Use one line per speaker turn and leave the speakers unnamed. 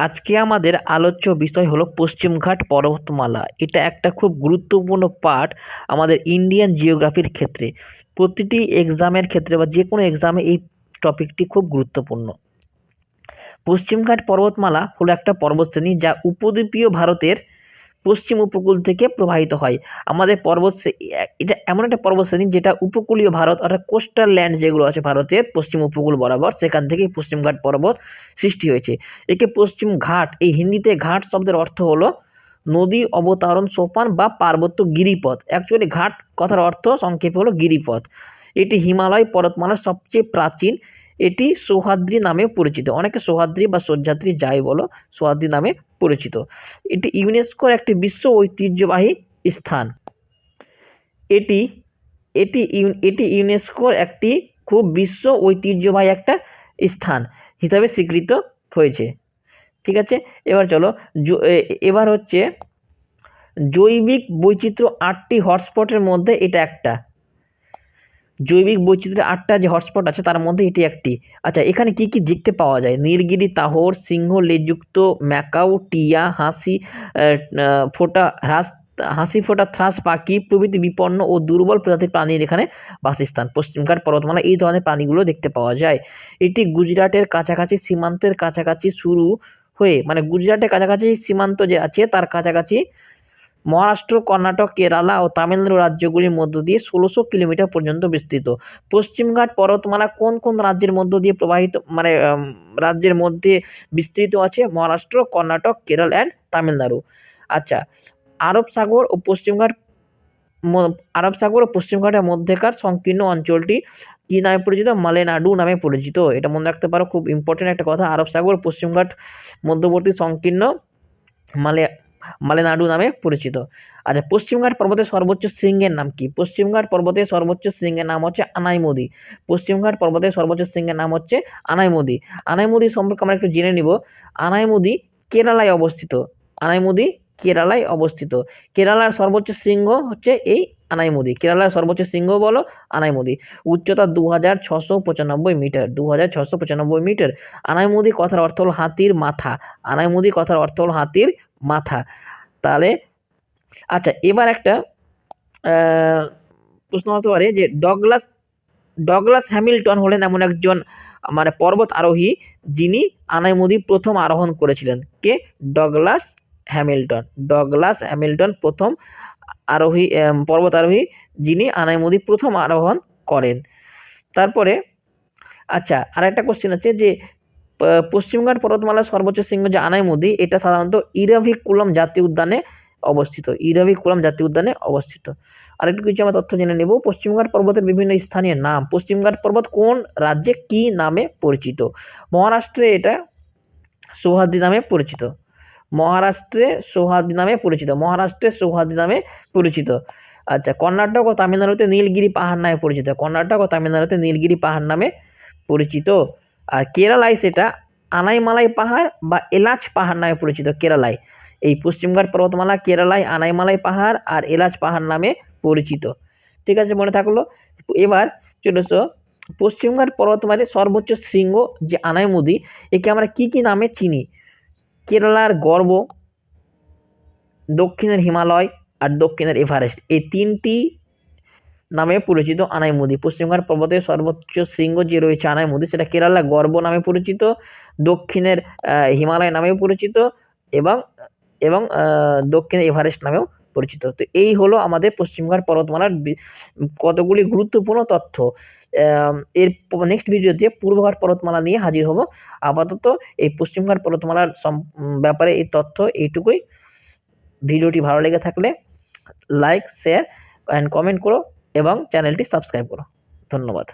আজকে আমাদের আলোচ্য বিষয় হলো পশ্চিমঘাট পর্বতমালা। এটা একটা খুব গুরুত্বপূর্ণ পার্ট আমাদের ইন্ডিয়ান জিওগ্রাফির ক্ষেত্রে। প্রতিটি এক্সামের ক্ষেত্রে বা যে কোনো এক্সামে এই টপিকটি খুব গুরুত্বপূর্ণ। পশ্চিমঘাট পর্বতমালা হলো একটা পর্বতশ্রেণী যা উপদ্বীপীয় ভারতের পশ্চিম উপকূল থেকে প্রবাহিত হয়। আমাদের পর্বত এটা এমন একটা পর্বত শ্রেণি যেটা উপকূলীয় ভারত অর্থাৎ কোস্টাল ল্যান্ড যেগুলো আছে ভারতের পশ্চিম উপকূল বরাবর, সেখান থেকেই পশ্চিমঘাট পর্বত সৃষ্টি হয়েছে। একে পশ্চিম ঘাট, এই হিন্দিতে ঘাট শব্দের অর্থ হলো নদী অবতারণ সোপান বা পার্বত্য গিরিপথ। অ্যাকচুয়ালি ঘাট কথার অর্থ সংক্ষেপে হলো গিরিপথ। এটি হিমালয় পর্বতমালার সবচেয়ে প্রাচীন এটি সৌহাদ্রি নামে পরিচিত। অনেকে সৌহাদ্রি বা সহ্যাদ্রি যাই বলো, সৌহাদ্রি নামে পরিচিত। এটি ইউনেস্কোর একটি বিশ্ব ঐতিহ্যবাহী স্থান। এটি এটি এটি ইউনেস্কোর একটি খুব বিশ্ব ঐতিহ্যবাহী একটা স্থান হিসাবে স্বীকৃত হয়েছে। ঠিক আছে? এবার চলো এবার হচ্ছে জৈবিক বৈচিত্র্য আটটি হটস্পটের মধ্যে এটা একটা। জৈবিক বৈচিত্র্যের আটটা যে হটস্পট আছে, তার মধ্যে এটি একটি। আচ্ছা এখানে কি কি দেখতে পাওয়া যায়? নীলগিরি, তাহর, সিংহ, লেজযুক্ত, ম্যাকাউ, টিয়া, হাসি ফোটা, হ্রাস, হাসি, ফোটা, থ্রাস, পাখি, প্রভৃতি বিপন্ন ও দুর্বল প্রজাতির প্রাণীর এখানে বাসস্থান। পশ্চিমঘাট পর্বতমালা এই ধরনের প্রাণীগুলো দেখতে পাওয়া যায়। এটি গুজরাটের কাছাকাছি সীমান্তের কাছাকাছি শুরু হয়ে মানে গুজরাটের কাছাকাছি সীমান্ত যে আছে, তার কাছাকাছি মহারাষ্ট্র, কর্ণাটক, কেরালা ও তামিলনাড়ু রাজ্যগুলির মধ্য দিয়ে ষোলোশো কিলোমিটার পর্যন্ত বিস্তৃত। পশ্চিমঘাট পর্বতমালা কোন কোন রাজ্যের মধ্য দিয়ে প্রবাহিত মানে রাজ্যের মধ্যে বিস্তৃত আছে? মহারাষ্ট্র, কর্ণাটক, কেরল অ্যান্ড তামিলনাড়ু। আচ্ছা আরব সাগর ও পশ্চিমঘাট আরব সাগর ও পশ্চিমঘাটের মধ্যেকার সংকীর্ণ অঞ্চলটি কী নামে পরিচিত? মালেনাডু নামে পরিচিত। এটা মনে রাখতে পারো, খুব ইম্পর্টেন্ট একটা কথা। আরব সাগর পশ্চিমঘাট মধ্যবর্তী সংকীর্ণ মালে মালেনাডু নামে পরিচিত। আচ্ছা পশ্চিমঘাট পর্বতের সর্বোচ্চ শৃঙ্গের নাম কি? পশ্চিমঘাট পর্বতের সর্বোচ্চ শৃঙ্গের নাম হচ্ছে আনাইমদি। পশ্চিমঘাট পর্বতের সর্বোচ্চ শৃঙ্গের নাম হচ্ছে আনাইমদি। আনাইমদি সম্পর্কে আমরা একটু জেনে নিব। আনাইমদি কেরালায় অবস্থিত। আনাইমদি কেরালায় অবস্থিত। কেরালার সর্বোচ্চ শৃঙ্গ হচ্ছে এই আনাইমুদি কেরালার সর্বোচ্চ শৃঙ্গ বলো আনাইমুদি উচ্চতা দু হাজার ছশো পঁচানব্বই মিটার দু হাজার ছশো পঁচানব্বই মিটার। আনাইমুদি কথার অর্থ হল হাতির মাথা। আনাইমুদি কথার অর্থ হল হাতির মাথা। তাহলে আচ্ছা এবার একটা প্রশ্ন হতে পারে যে ডগলাস ডগলাস হ্যামিল্টন হলেন এমন একজন মানে পর্বত আরোহী যিনি আনাইমুদি প্রথম আরোহণ করেছিলেন। কে? Douglas Hamilton. ডগলাস হ্যামিল্টন প্রথম আরোহী পর্বত আরোহী যিনি আনাইমুদি প্রথম আরোহণ করেন। তারপরে আচ্ছা আর একটা কোশ্চেন আছে যে পশ্চিমঘাট পর্বতমালার সর্বোচ্চ শৃঙ্গ যে আনাইমুদি এটা সাধারণত ইরাভিকুলম জাতীয় উদ্যানে অবস্থিত। ইরাভিকুলম জাতীয় উদ্যানে অবস্থিত। আরেকটু কিছু আমরা তথ্য জেনে নেব। পশ্চিমঘাট পর্বতের বিভিন্ন স্থানীয় নাম। পশ্চিমঘাট পর্বত কোন রাজ্যে কি নামে পরিচিত? মহারাষ্ট্রে এটা, সৌহাদ্রি নামে পরিচিত। মহারাষ্ট্রে সৌহাদ্রি নামে পরিচিত, মহারাষ্ট্রে সৌহাদ্রি নামে পরিচিত। আচ্ছা কর্ণাটক ও তামিলনাড়ুতে নীলগিরি পাহাড় নামে পরিচিত, কর্ণাটক ও তামিলনাড়ুতে নীলগিরি পাহাড় নামে পরিচিত। আর কেরালায় সেটা আনাইমালাই পাহাড় বা এলাচ পাহাড় নামে পরিচিত, কেরালায়। এই পশ্চিমঘাট পর্বতমালা কেরালায় আনাইমালাই পাহাড় আর এলাচ পাহাড় নামে পরিচিত। ঠিক আছে, মনে থাকল? এবার চলেছ পশ্চিমঘাট পর্বতমালার সর্বোচ্চ শৃঙ্গ যে আনাইমুদি, একে আমরা কি কি নামে চিনি? কেরালার গর্ব, দক্ষিণের হিমালয় আর দক্ষিণের এভারেস্ট। এই তিনটি নামে পরিচিত আনাইমুদি। পশ্চিমবঙ্গের পর্বতের সর্বোচ্চ শৃঙ্গ যে রয়েছে আনাইমুদি, সেটা কেরালা গর্ব নামে পরিচিত, দক্ষিণের হিমালয় নামেও পরিচিত এবং এবং দক্ষিণের এভারেস্ট নামেও পরিচিত। তো এই হলো আমাদের পশ্চিমঘাট পর্বতমালার কতগুলি গুরুত্বপূর্ণ তথ্য। এর নেক্সট ভিডিওতে পূর্বঘাট পর্বতমালা নিয়ে হাজির হব। আপাতত এই পশ্চিমঘাট পর্বতমালার ব্যাপারে এই তথ্য এইটুকুই। ভিডিওটি ভালো লেগে থাকলে লাইক শেয়ার অ্যান্ড কমেন্ট করো এবং চ্যানেলটি সাবস্ক্রাইব করো। ধন্যবাদ।